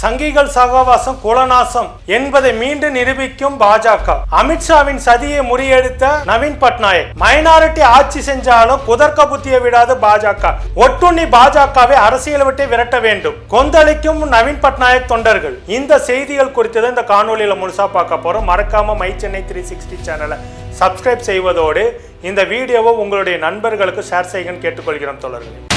சங்கிகள் சகவாசம் குலநாசம் என்பதை மீண்டும் நிரூபிக்கும் பாஜக. அமித்ஷாவின் சதியை முறியடித்த நவீன் பட்நாயக். மைனாரிட்டி ஆட்சி செஞ்சாலும் குதர்க்க புத்தியை விடாத பாஜக. ஒட்டுண்ணி பாஜகவை அரசியல் விட்டு விரட்ட வேண்டும். கொந்தளிக்கும் நவீன் பட்நாயக் தொண்டர்கள். இந்த செய்திகள் குறித்து இந்த காணொலியில முழுசா பார்க்க போறோம். மறக்காம மை சென்னை த்ரீ சிக்ஸ்டி சேனலை சப்ஸ்கிரைப் செய்வதோடு இந்த வீடியோவை உங்களுடைய நண்பர்களுக்கு ஷேர் செய்யுங்கன்னு கேட்டுக்கொள்கிறோம் தோழர்களே.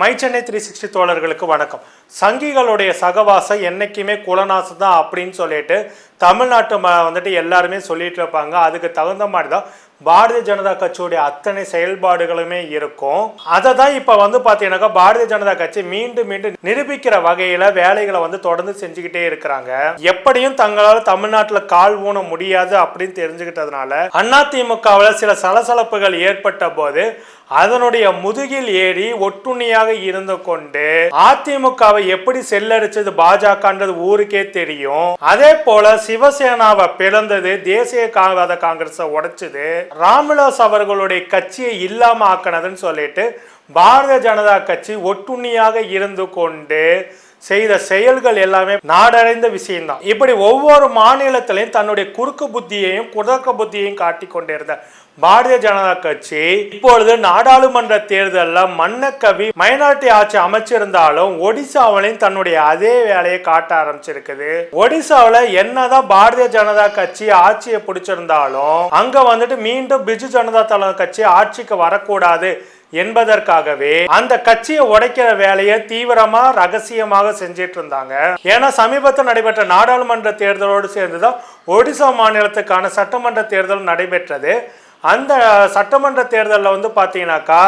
மை சென்னை த்ரீ சிக்ஸ்டி தோழர்களுக்கு வணக்கம். சங்கிகளுடைய சகவாசம் என்னைக்குமே குலநாசம் தான் அப்படின்னு சொல்லிட்டு தமிழ்நாட்டு ம வந்துட்டு எல்லாருமே சொல்லிட்டு இருப்பாங்க. அதுக்கு தகுந்த மாதிரி தான் பாரதிய ஜனதா கட்சியுடைய அத்தனை செயல்பாடுகளுமே இருக்கும். அதை தான் இப்போ வந்து பார்த்தீங்கன்னாக்கா பாரதிய ஜனதா கட்சி மீண்டும் மீண்டும் நிரூபிக்கிற வகையில் வேலைகளை வந்து தொடர்ந்து செஞ்சுக்கிட்டே இருக்கிறாங்க. எப்படியும் தங்களால் தமிழ்நாட்டில் கால் ஊன முடியாது அப்படின்னு தெரிஞ்சுக்கிட்டதுனால அதிமுகவில் சில சலசலப்புகள் ஏற்பட்ட போது அதனுடைய முதுகில் ஏறி ஒட்டுண்ணியாக இருந்து கொண்டு அதிமுகவை எப்படி செல்லடிச்சது பாஜகன்றது ஊருக்கே தெரியும். அதே போல சிவசேனாவை பிளந்தது தேசிய காவாத காங்கிரஸை உடைச்சது. ராமதாஸ் அவர்களுடைய கட்சியை இல்லாம ஆக்கினதுன்னு சொல்லிட்டு பாரதிய ஜனதா கட்சி ஒட்டுண்ணியாக இருந்து கொண்டு செய்த செயல்கள் எல்லாமே நாடடைந்த விஷயம்தான். இப்படி ஒவ்வொரு மாநிலத்திலையும் தன்னுடைய குறுக்கு புத்தியையும் குதர்க்க புத்தியையும் காட்டிக் கொண்டிருந்த பாரதிய ஜனதா கட்சி இப்பொழுது நாடாளுமன்ற தேர்தலில் மன்னக்கவி மைனாரிட்டி ஆட்சி அமைச்சிருந்தாலும் ஒடிசாவிலையும் தன்னுடைய அதே வேலையை காட்ட ஆரம்பிச்சிருக்குது. ஒடிசாவில் என்னதான் பாரதிய ஜனதா கட்சி ஆட்சியை பிடிச்சிருந்தாலும் அங்க வந்துட்டு மீண்டும் பிஜு ஜனதா தள கட்சி ஆட்சிக்கு வரக்கூடாது என்பதற்காகவே அந்த கட்சியை உடைக்கிற வேலையை தீவிரமா ரகசியமாக செஞ்சிட்டு இருந்தாங்க. ஏன்னா சமீபத்தில் நடைபெற்ற நாடாளுமன்ற தேர்தலோடு சேர்ந்துதான் ஒடிசா மாநிலத்துக்கான சட்டமன்ற தேர்தல் நடைபெற்றது. அந்த சட்டமன்ற தேர்தலில் வந்து பார்த்தீங்கன்னாக்கா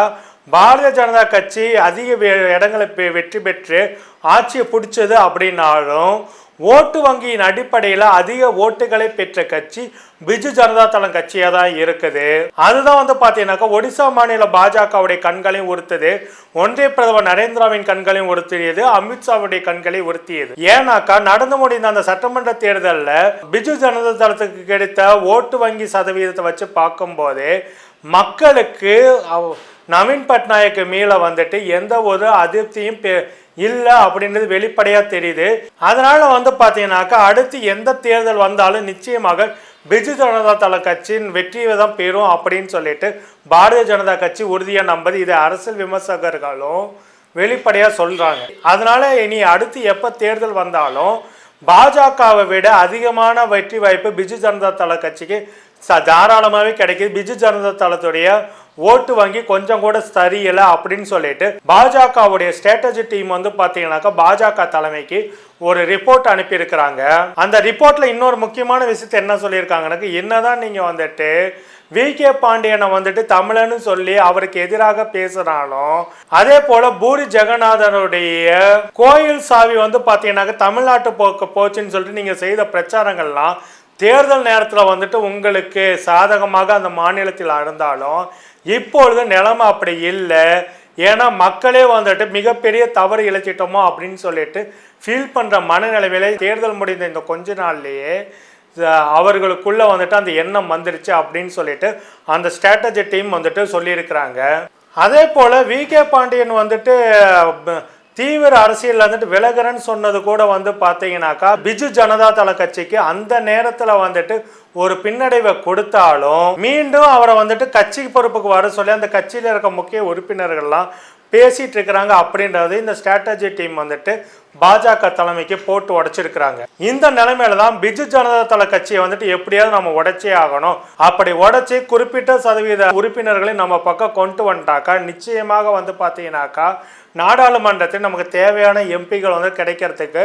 பாரதிய ஜனதா கட்சி அதிக இடங்களை பெ- வெற்றி பெற்று ஆட்சியை பிடிச்சது அப்படின்னாலும் ஓட்டு வங்கியின் அடிப்படையில் அதிக ஓட்டுகளை பெற்ற கட்சி பிஜு ஜனதா தளம் கட்சியாக தான் இருக்குது. அதுதான் வந்து பார்த்தீங்கன்னாக்கா ஒடிசா மாநில பாஜகவுடைய கண்களையும் உறுத்தது. ஒன்றிய பிரதமர் நரேந்திராவின் கண்களையும் உறுத்தியது அமித்ஷாவுடைய கண்களை உறுத்தியது. ஏன்னாக்கா நடந்து முடிந்த அந்த சட்டமன்ற தேர்தலில் பிஜு ஜனதா தளத்துக்கு கிடைத்த ஓட்டு வங்கி சதவீதத்தை வச்சு பார்க்கும்போது மக்களுக்கு நவீன் பட்நாயக்கு மீள வந்துட்டு எந்த ஒரு அதிருப்தியும் பெ- இல்லை அப்படின்றது வெளிப்படையாக தெரியுது. அதனால் வந்து பார்த்தீங்கன்னாக்கா அடுத்து எந்த தேர்தல் வந்தாலும் நிச்சயமாக பிஜு ஜனதா தள கட்சியின் வெற்றியை தான் பெறும் அப்படின்னு சொல்லிட்டு பாரதிய ஜனதா கட்சி உறுதியாக நம்பது. இது அரசியல் விமர்சகர்களும் வெளிப்படையாக சொல்கிறாங்க அதனால் இனி அடுத்து எப்போ தேர்தல் வந்தாலும் பாஜகவை விட அதிகமான வெற்றி வாய்ப்பு பிஜு ஜனதா தள கட்சிக்கு ச- தாராளமாகவே கிடைக்குது. பிஜு ஜனதா தளத்துடைய ஓட்டு வங்கி கொஞ்சம் கூட சரியில்லை அப்படின்னு சொல்லிட்டு பாஜகவுடைய ஸ்ட்ராட்டஜி டீம் வந்து பார்த்தீங்கன்னாக்கா பாஜக தலைமைக்கு ஒரு ரிப்போர்ட் அனுப்பியிருக்கிறாங்க. அந்த ரிப்போர்ட்ல இன்னொரு முக்கியமான விஷயத்தை என்ன சொல்லியிருக்காங்கன்னாக்க என்னதான் நீங்க வந்துட்டு வி கே பாண்டியனை வந்துட்டு தமிழன்னு சொல்லி அவருக்கு எதிராக பேசினாலும் அதே போல பூரி ஜெகநாதனுடைய கோயில் சாவி வந்து பார்த்தீங்கன்னாக்க தமிழ்நாட்டு போக்கு போச்சுன்னு சொல்லிட்டு நீங்க செய்த பிரச்சாரங்கள்லாம் தேர்தல் நேரத்தில் வந்துட்டு உங்களுக்கு சாதகமாக அந்த மாநிலத்தில் இருந்தாலும் இப்பொழுது நிலைமை அப்படி இல்லை. ஏன்னா மக்களே வந்துட்டு மிகப்பெரிய தவறு இழைச்சிட்டோமோ அப்படின்னு சொல்லிட்டு ஃபீல் பண்ணுற மனநிலைமையில தேர்தல் முடிந்த இந்த கொஞ்ச நாள்லேயே அவர்களுக்குள்ளே வந்துட்டு அந்த எண்ணம் வந்துருச்சு அப்படின்னு சொல்லிட்டு அந்த ஸ்ட்ராட்டஜி டீம் வந்துட்டு சொல்லியிருக்கிறாங்க. அதே போல் வி. கே. பாண்டியன் வந்துட்டு தீவிர அரசியல் வந்துட்டு விலகிறேன்னு சொன்னது கூட வந்து பார்த்தீங்கன்னாக்கா பிஜு ஜனதா தள கட்சிக்கு அந்த நேரத்தில் வந்துட்டு ஒரு பின்னடைவை கொடுத்தாலும் மீண்டும் அவரை வந்துட்டு கட்சி பொறுப்புக்கு வர சொல்லி அந்த கட்சியில் இருக்க முக்கிய உறுப்பினர்கள்லாம் பேசிட்டு இருக்கிறாங்க அப்படின்றது இந்த ஸ்ட்ராட்டஜி டீம் வந்துட்டு பாஜக தலைமைக்கு போட்டு உடைச்சிருக்கிறாங்க. இந்த நிலைமையில தான் பிஜு ஜனதா தள கட்சியை வந்துட்டு எப்படியாவது நம்ம உடைச்சே ஆகணும். அப்படி உடைச்சி குறிப்பிட்ட சதவீத உறுப்பினர்களை நம்ம பக்கம் கொண்டு வந்துட்டாக்கா நிச்சயமாக வந்து பார்த்தீங்கன்னாக்கா நாடாளுமன்றத்தில் நமக்கு தேவையான எம்பிகள் வந்து கிடைக்கிறதுக்கு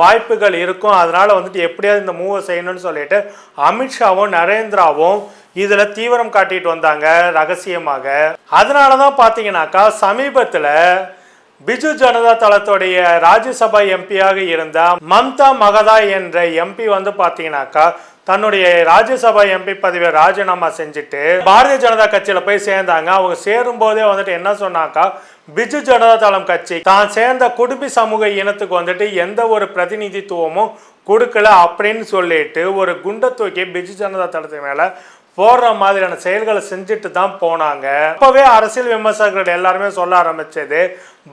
வாய்ப்புகள் இருக்கும். அதனால வந்துட்டு எப்படியாவது இந்த மூவை செய்யணும்னு சொல்லிட்டு அமித்ஷாவும் நரேந்திராவும் இதில் தீவிரம் காட்டிட்டு வந்தாங்க ரகசியமாக. அதனால தான் பார்த்தீங்கன்னாக்கா சமீபத்தில் பிஜு ஜனதா தளத்துடைய ராஜ்யசபா எம்பியாக இருந்த மம்தா மகதா என்ற எம்பி வந்து பார்த்தீங்கன்னாக்கா தன்னுடைய ராஜ்யசபா எம்பி பதவியை ராஜினாமா செஞ்சுட்டு பாரதிய ஜனதா கட்சியில போய் சேர்ந்தாங்க. அவங்க சேரும் போதே வந்துட்டு என்ன சொன்னாக்கா பிஜு ஜனதா தளம் கட்சி தான் சேர்ந்த குடும்பி சமூக இனத்துக்கு வந்துட்டு எந்த ஒரு பிரதிநிதித்துவமும் கொடுக்கல அப்படின்னு சொல்லிட்டு ஒரு குண்டை தூக்கி பிஜு ஜனதா தளத்து மேலே போடுற மாதிரியான செயல்களை செஞ்சுட்டு தான் போனாங்க. அப்பவே அரசியல் விமர்சகர்கள் எல்லாருமே சொல்ல ஆரம்பிச்சது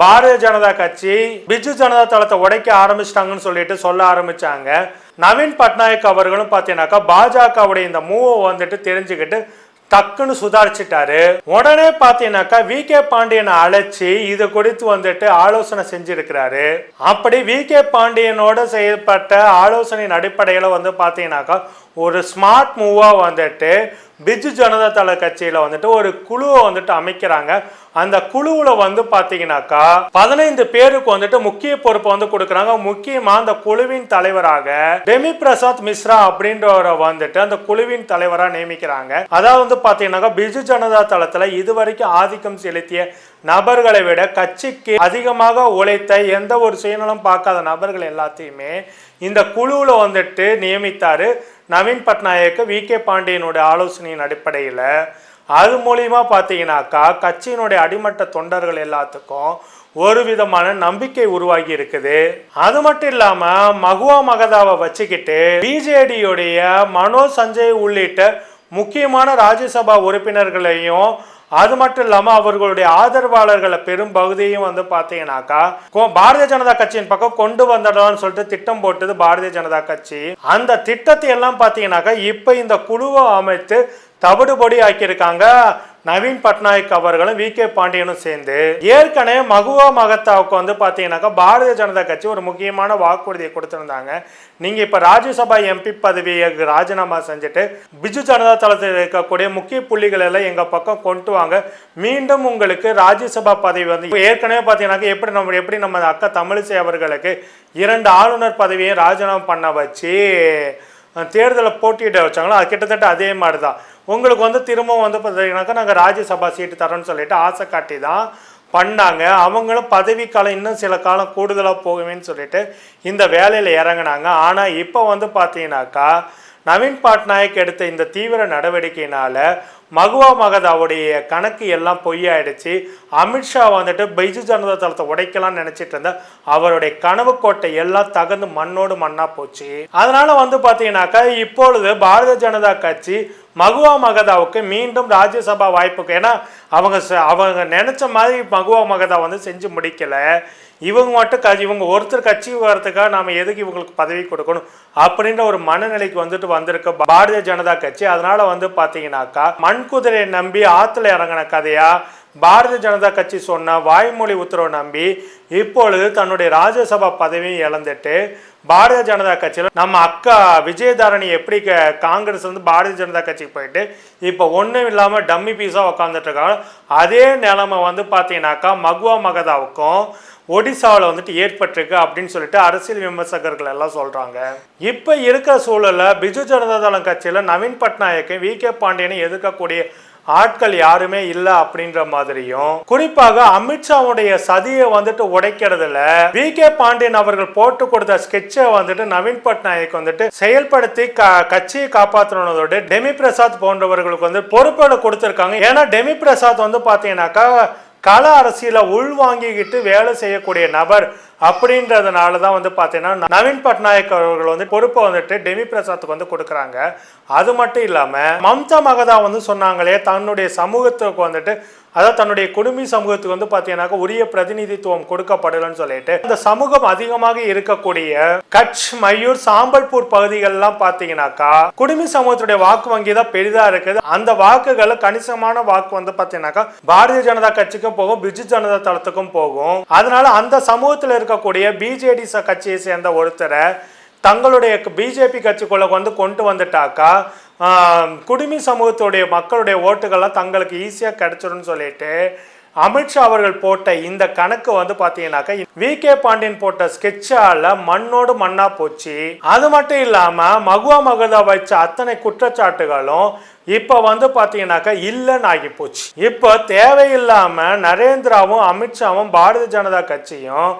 பாரதிய ஜனதா கட்சி பிஜு ஜனதா தளத்தை உடைக்க ஆரம்பிச்சிட்டாங்கன்னு சொல்லிட்டு சொல்ல ஆரம்பிச்சாங்க. நவீன் பட்நாயக் அவர்களும் பார்த்தீங்கன்னாக்கா பாஜகவுடைய இந்த மூவை வந்துட்டு தெரிஞ்சுக்கிட்டு டக்குன்னு சுதாரிச்சிட்டாரு. உடனே பார்த்தீங்கன்னாக்கா வி கே பாண்டியனை அழைச்சி இது குறித்து வந்துட்டு ஆலோசனை செஞ்சிருக்கிறாரு. அப்படி வி கே பாண்டியனோட செய்யப்பட்ட ஆலோசனையின் அடிப்படையில் வந்து பார்த்தீங்கன்னாக்கா ஒரு ஸ்மார்ட் மூவாக வந்துட்டு பிஜு ஜனதா தள கட்சியில் வந்துட்டு ஒரு குழுவை வந்துட்டு அமைக்கிறாங்க. அந்த குழுவில் வந்து பார்த்தீங்கன்னாக்கா பதினைந்து பேருக்கு வந்துட்டு முக்கிய பொறுப்பை வந்து கொடுக்குறாங்க. முக்கியமாக அந்த குழுவின் தலைவராக டெமி பிரசாத் மிஸ்ரா அப்படின்றவரை வந்துட்டு அந்த குழுவின் தலைவராக நியமிக்கிறாங்க. அதாவது வந்து பார்த்தீங்கன்னாக்கா பிஜு ஜனதா தளத்தில் இதுவரைக்கும் ஆதிக்கம் செலுத்திய நபர்களை விட கட்சிக்கு அதிகமாக உழைத்த எந்த ஒரு சுயநலம் பார்க்காத நபர்கள் எல்லாத்தையுமே இந்த குழுவில் வந்துட்டு நியமித்தார். நவீன் பட்நாயக் வி. கே. பாண்டியனுடைய ஆலோசனையின் அடிப்படையில் அது மூலியமா பார்த்தீங்கன்னாக்கா கட்சியினுடைய அடிமட்ட தொண்டர்கள் எல்லாத்துக்கும் ஒரு விதமான நம்பிக்கை உருவாகி இருக்குது. அது மட்டும் இல்லாம மகுவா மகதாவை வச்சுக்கிட்டு பிஜேடியுடைய மனோ சஞ்சய் உள்ளிட்ட முக்கியமான ராஜ்யசபா உறுப்பினர்களையும் அது மட்டும் இல்லாமல் அவர்களுடைய ஆதரவாளர்களை பெரும் பகுதியும் வந்து பார்த்தீங்கன்னாக்கா பாரதிய ஜனதா கட்சியின் பக்கம் கொண்டு வந்துடலாம்னு சொல்லிட்டு திட்டம் போட்டது பாரதிய ஜனதா கட்சி. அந்த திட்டத்தை எல்லாம் பார்த்தீங்கன்னாக்கா இப்போ இந்த குழுவை அமைத்து தவிடுபொடி ஆக்கியிருக்காங்க நவீன் பட்நாயக் அவர்களும் வி கே பாண்டியனும் சேர்ந்து ஏற்கனவே மகுவா மகத்தாவுக்கு வந்து பார்த்தீங்கன்னாக்கா பாரதிய ஜனதா கட்சி ஒரு முக்கியமான வாக்குறுதியை கொடுத்துருந்தாங்க. நீங்கள் இப்போ ராஜ்யசபா எம்பி பதவியை ராஜினாமா செஞ்சுட்டு பிஜு ஜனதா தளத்தில் இருக்கக்கூடிய முக்கிய புள்ளிகள் எல்லாம் எங்கள் பக்கம் கொண்டு வாங்க. மீண்டும் உங்களுக்கு ராஜ்யசபா பதவி வந்து ஏற்கனவே பார்த்தீங்கன்னாக்கா எப்படி நம்ம எப்படி நம்ம அக்கா தமிழிசை அவர்களுக்கு இரண்டு ஆளுநர் பதவியை ராஜினாமா பண்ண வச்சு தேர்தலை போட்டியிட வச்சாங்களோ அது கிட்டத்தட்ட அதே மாதிரி தான் உங்களுக்கு வந்து திரும்பவும் வந்து பார்த்தீங்கன்னாக்கா நாங்கள் ராஜ்யசபா சீட்டு தரோன்னு சொல்லிட்டு ஆசை காட்டி தான் பண்ணாங்க. அவங்களும் பதவிக்காலம் இன்னும் சில காலம் கூடுதலாக போகுமேன்னு சொல்லிட்டு இந்த வேலையில் இறங்குனாங்க. ஆனால் இப்போ வந்து பார்த்தீங்கன்னாக்கா நவீன் பட்நாயக் எடுத்த இந்த தீவிர நடவடிக்கையினால் மகுவா மகதாவுடைய கணக்கு எல்லாம் பொய்யாயிடுச்சு. அமித்ஷா வந்துட்டு பைஜு ஜனதா தளத்தை உடைக்கலாம்னு நினச்சிட்டு இருந்த அவருடைய கனவு கோட்டை எல்லாம் தகுந்து மண்ணோடு மண்ணாக போச்சு. அதனால் வந்து பார்த்தீங்கன்னாக்கா இப்பொழுது பாரதிய ஜனதா கட்சி மகுவா மகதாவுக்கு மீண்டும் ராஜ்யசபா வாய்ப்புக்கு ஏன்னா அவங்க ச- அவங்க நினச்ச மாதிரி மகுவா மகதா வந்து செஞ்சு முடிக்கலை. இவங்க மட்டும் க இவங்க ஒருத்தர் கட்சி வர்றதுக்காக நாம் எதுக்கு இவங்களுக்கு பதவி கொடுக்கணும் அப்படின்ற ஒரு மனநிலைக்கு வந்துட்டு வந்திருக்க பாரதிய ஜனதா கட்சி. அதனால் வந்து பாத்தீங்கன்னாக்கா மண் குதிரையை நம்பி ஆற்றுல இறங்கின கதையாக பாரதிய ஜனதா கட்சி சொன்ன வாய்மொழி உத்தரவை நம்பி இப்பொழுது தன்னுடைய ராஜ்யசபா பதவியும் இழந்துட்டு பாரதிய ஜனதா கட்சியில் நம்ம அக்கா விஜயதாரணி எப்படி க- காங்கிரஸ் வந்து பாரதிய ஜனதா கட்சிக்கு போயிட்டு இப்போ ஒன்றும் இல்லாமல் டம்மி பீஸாக உட்காந்துட்டு இருக்காங்க. அதே நிலைமை வந்து பார்த்தீங்கன்னாக்கா மகுவா மகதாவுக்கும் ஒடிசாவில் வந்துட்டு ஏற்பட்டிருக்கு அப்படின்னு சொல்லிட்டு அரசியல் விமர்சகர்கள் எல்லாம் சொல்கிறாங்க இப்போ இருக்கிற சூழலில் பிஜு ஜனதா தளம் கட்சியில் நவீன் பட்நாயக்கை வி கே பாண்டியனை எதிர்க்கக்கூடிய ஆட்கள் யாருமே இல்லை அப்படின்ற மாதிரியும் குறிப்பாக அமித்ஷாவுடைய சதியை வந்துட்டு உடைக்கிறதுல வி கே பாண்டியன் அவர்கள் போட்டு கொடுத்த ஸ்கெட்சை வந்துட்டு நவீன் பட்நாயக் வந்துட்டு செயல்படுத்தி க- கட்சியை காப்பாற்றணுதோடு டெமி பிரசாத் போன்றவர்களுக்கு வந்து பொறுப்புகளை கொடுத்துருக்காங்க. ஏன்னா டெமி பிரசாத் வந்து பார்த்தீங்கன்னாக்கா கள அரசியல உள்வாங்கிக்கிட்டு வேலை செய்யக்கூடிய நபர் அப்படின்றதுனால தான் வந்து பார்த்தீங்கன்னா நவீன் பட்நாயக் அவர்கள் வந்து பொறுப்பை வந்துட்டு டெமி பிரசாத்துக்கு வந்து கொடுக்குறாங்க. அது மட்டும் இல்லாமல் மம்தா மகதா வந்து சொன்னாங்களே தன்னுடைய சமூகத்துக்கு வந்துட்டு அதாவது தன்னுடைய குடும்ப சமூகத்துக்கு வந்து பார்த்தீங்கன்னாக்கா உரிய பிரதிநிதித்துவம் கொடுக்கப்படலன்னு சொல்லிட்டு இந்த சமூகம் அதிகமாக இருக்கக்கூடிய கட்ச் மயூர் சாம்பல்பூர் பகுதிகள்லாம் பார்த்தீங்கன்னாக்கா குடும்ப சமூகத்துடைய வாக்கு வங்கி தான் பெரிதா இருக்குது. அந்த வாக்குகள் கணிசமான வாக்கு வந்து பார்த்தீங்கன்னாக்கா பாரதிய ஜனதா கட்சிக்கும் போகும் பிஜு ஜனதா தளத்துக்கும் போகும். அதனால அந்த சமூகத்தில் இருக்கக்கூடிய பிஜேடி கட்சியை சேர்ந்த ஒருத்தரை தங்களுடைய பிஜேபி கட்சிக்குள்ள வந்து கொண்டு வந்துட்டாக்கா குடிமி சமூகத்துடைய மக்களுடைய ஓட்டுகள்லாம் தங்களுக்கு ஈஸியாக கிடைச்சிடும்னு சொல்லிட்டு அமித்ஷா அவர்கள் போட்ட இந்த கணக்கு வந்து பார்த்தீங்கன்னாக்கா வி கே பாண்டியன் போட்ட ஸ்கெட்சால மண்ணோடு மண்ணா போச்சு. அது மட்டும் இல்லாம மகுவா மகதா வச்ச அத்தனை குற்றச்சாட்டுகளும் இப்போ வந்து பார்த்தீங்கன்னாக்கா இல்லைன்னு ஆகி போச்சு. இப்போ தேவையில்லாம நரேந்திராவும் அமித்ஷாவும் பாரதிய ஜனதா கட்சியும்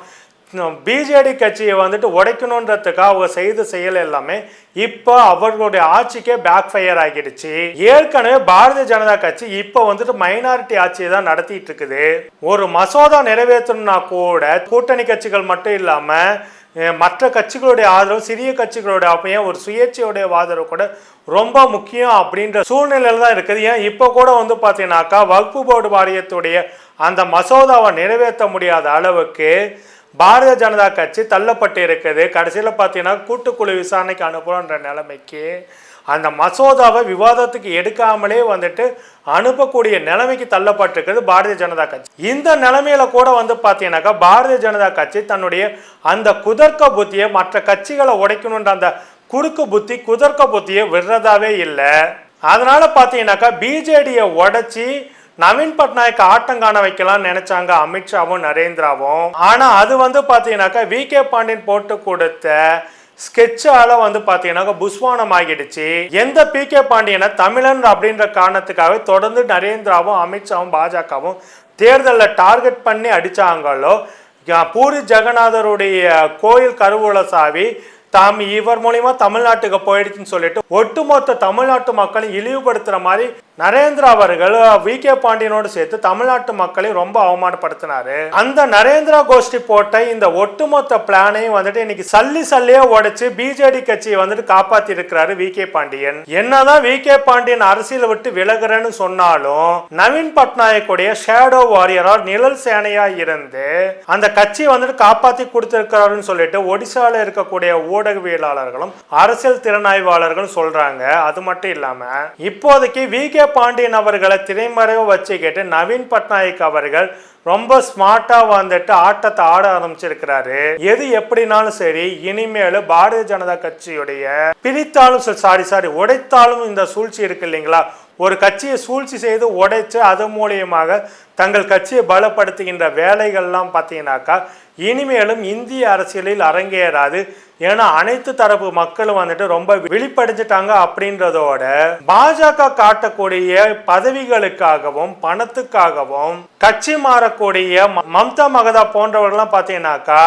பிஜேடி கட்சியை வந்துட்டு உடைக்கணுன்றதுக்காக அவங்க செய்த செயல் எல்லாமே இப்போ அவர்களுடைய ஆட்சிக்கே பேக் ஃபயர் ஆகிடுச்சு. ஏற்கனவே பாரதிய ஜனதா கட்சி இப்போ வந்துட்டு மைனாரிட்டி ஆட்சியை தான் நடத்திட்டு இருக்குது. ஒரு மசோதா நிறைவேற்றணும்னா கூட கூட்டணி கட்சிகள் மட்டும் இல்லாமல் மற்ற கட்சிகளுடைய ஆதரவு சிறிய கட்சிகளுடைய அப்பயும் ஒரு சுயேட்சையுடைய ஆதரவு கூட ரொம்ப முக்கியம் அப்படின்ற சூழ்நிலையில் தான் இருக்குது. ஏன்? இப்போ கூட வந்து பார்த்தீங்கன்னாக்கா வகுப்பு போர்டு வாரியத்துடைய அந்த மசோதாவை நிறைவேற்ற முடியாத அளவுக்கு பாரதிய ஜனதா கட்சி தள்ளப்பட்டு இருக்குது. கடைசியில் பார்த்தீங்கன்னா கூட்டுக்குழு விசாரணைக்கு அனுப்புகிறோன்ற நிலைமைக்கு அந்த மசோதாவை விவாதத்துக்கு எடுக்காமலே வந்துட்டு அனுப்பக்கூடிய நிலைமைக்கு தள்ளப்பட்டிருக்கிறது பாரதிய ஜனதா கட்சி. இந்த நிலைமையில கூட வந்து பார்த்தீங்கன்னாக்கா பாரதிய ஜனதா கட்சி தன்னுடைய அந்த குதர்க்க புத்தியை மற்ற கட்சிகளை உடைக்கணுன்ற அந்த குறுக்கு புத்தி குதர்க்க புத்தியை விடுறதாவே இல்லை. அதனால பார்த்தீங்கன்னாக்கா பிஜேடியை உடைச்சி நவீன் பட்நாயக் ஆட்டம் காண வைக்கலாம்னு நினைச்சாங்க அமித்ஷாவும் நரேந்திராவும். ஆனா அது வந்து பாத்தீங்கன்னாக்கா வி. கே. பாண்டியன் போட்டு கொடுத்த ஸ்கெட்சால வந்து பாத்தீங்கன்னாக்கா புஸ்வானம் ஆகிடுச்சு எந்த பி. கே. பாண்டியனை தமிழன் அப்படின்ற காரணத்துக்காக தொடர்ந்து நரேந்திராவும் அமித்ஷாவும் பாஜகவும் தேர்தலில் டார்கெட் பண்ணி அடிச்சாங்களோ பூரி ஜெகநாதருடைய கோயில் கருவூல சாவி தாம் இவர் மூலியமா தமிழ்நாட்டுக்கு போயிடுச்சுன்னு சொல்லிட்டு ஒட்டுமொத்த தமிழ்நாட்டு மக்களை இழிவுபடுத்துற மாதிரி நரேந்திரா அவர்கள் வி. கே. பாண்டியனோடு சேர்த்து தமிழ்நாட்டு மக்களை ரொம்ப அவமானப்படுத்தினாரு. அந்த நரேந்திரா கோஷ்டி போட்ட இந்த ஒட்டுமொத்த பிளானையும் வந்துட்டு இன்னைக்கு சல்லி சல்லியா உடைச்சு பிஜேடி கட்சியை வந்துட்டு காப்பாத்தி இருக்கிறாரு வி. கே. பாண்டியன். என்னதான் வி. கே. பாண்டியன் அரசியலை விட்டு விலகுறேன்னு சொன்னாலும் நவீன் பட்நாயக்குடைய ஷேடோ வாரியரா நிழல் சேனையா இருந்து அந்த கட்சியை வந்துட்டு காப்பாத்தி கொடுத்திருக்கிறாருன்னு சொல்லிட்டு ஒடிசால இருக்கக்கூடிய ஊடகவியலாளர்களும் அரசியல் திறனாய்வாளர்களும் சொல்றாங்க. அது மட்டும் இல்லாம இப்போதைக்கு வி. கே. பாண்டியன் அவர்களை திரைமறைவு கேட்டு நவீன் பட்நாயக் அவர்கள் ரொம்ப ஸ்மார்ட்டா வந்துட்டு ஆட்டத்தை ஆட ஆரம்பிச்சிருக்கிறாரு. எது எப்படினாலும் சரி இனிமேல் பாரதிய ஜனதா கட்சியுடைய பிரித்தாலும் சாரி சாரி உடைத்தாலும் இந்த சூழ்ச்சி இருக்கு இல்லைங்களா? ஒரு கட்சியை சூழ்ச்சி செய்து உடைச்சு அது மூலியமாக தங்கள் கட்சியை பலப்படுத்துகின்ற வேலைகள்லாம் பார்த்தீங்கன்னாக்கா இனிமேலும் இந்திய அரசியலில் அரங்கேறாது. ஏன்னா அனைத்து தரப்பு மக்களும் வந்துட்டு ரொம்ப விழிப்படைஞ்சிட்டாங்க அப்படின்றதோட பாஜக காட்டக்கூடிய பதவிகளுக்காகவும் பணத்துக்காகவும் கட்சி மாறக்கூடிய ம- மம்தா மகதா போன்றவர்கள்லாம் பார்த்தீங்கன்னாக்கா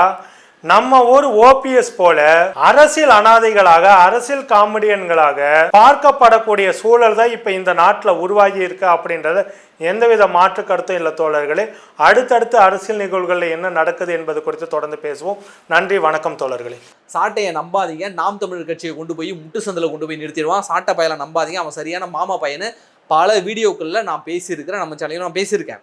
நம்ம ஊர் ஓபிஎஸ் போல அரசியல் அனாதைகளாக அரசியல் காமெடியன்களாக பார்க்கப்படக்கூடிய சூழல் தான் இப்போ இந்த நாட்டில் உருவாகி இருக்கு அப்படின்றத எந்தவித மாற்று கருத்தும் இல்லை தோழர்களே. அடுத்தடுத்து அரசியல் நிகழ்வுகளில் என்ன நடக்குது என்பது குறித்து தொடர்ந்து பேசுவோம். நன்றி வணக்கம் தோழர்களே. சாட்டையை நம்பாதீங்க. நாம் தமிழர் கட்சியை கொண்டு போய் முட்டு சந்தில் கொண்டு போய் நிறுத்திடுவான். சாட்டை பயலை நம்பாதீங்க. அவன் சரியான மாமா பையனு பல வீடியோக்களில் நான் பேசியிருக்கிறேன். நம்ம சேனலில் நான் பேசியிருக்கேன்.